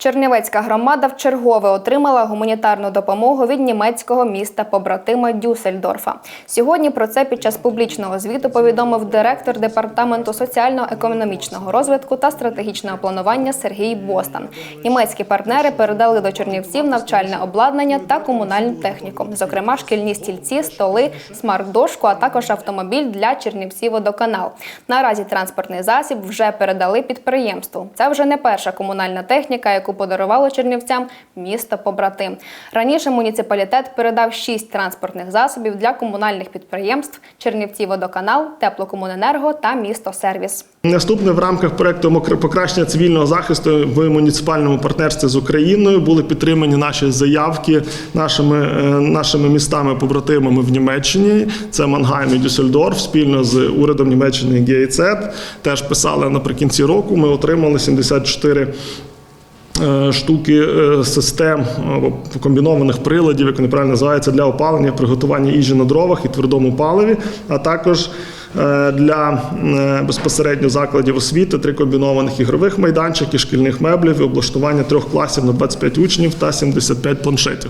Чернівецька громада вчергове отримала гуманітарну допомогу від німецького міста побратима Дюссельдорфа. Сьогодні про це під час публічного звіту повідомив директор департаменту соціально-економічного розвитку та стратегічного планування Сергій Бостан. Німецькі партнери передали до Чернівців навчальне обладнання та комунальну техніку, зокрема шкільні стільці, столи, смарт-дошку, а також автомобіль для Чернівців водоканал. Наразі транспортний засіб вже передали підприємству. Це вже не перша комунальна техніка, яку подарувало чернівцям місто побратим. Раніше муніципалітет передав шість транспортних засобів для комунальних підприємств Чернівці водоканал, теплокомуненерго та місто сервіс. Наступне в рамках проекту «Мокр- покращення цивільного захисту в муніципальному партнерстві з Україною були підтримані наші заявки нашими, е, нашими містами-побратимами в Німеччині. Це Мангайм і Дюссельдорф спільно з урядом Німеччини і ГІЦ. Теж писали наприкінці року. Ми отримали 74 е, штуки е, систем або комбінованих приладів, як вони правильно називаються, для опалення, приготування їжі на дровах і твердому паливі, а також е, для е, безпосередньо закладів освіти три комбінованих ігрових майданчики, шкільних меблів і облаштування трьох класів на 25 учнів та 75 планшетів.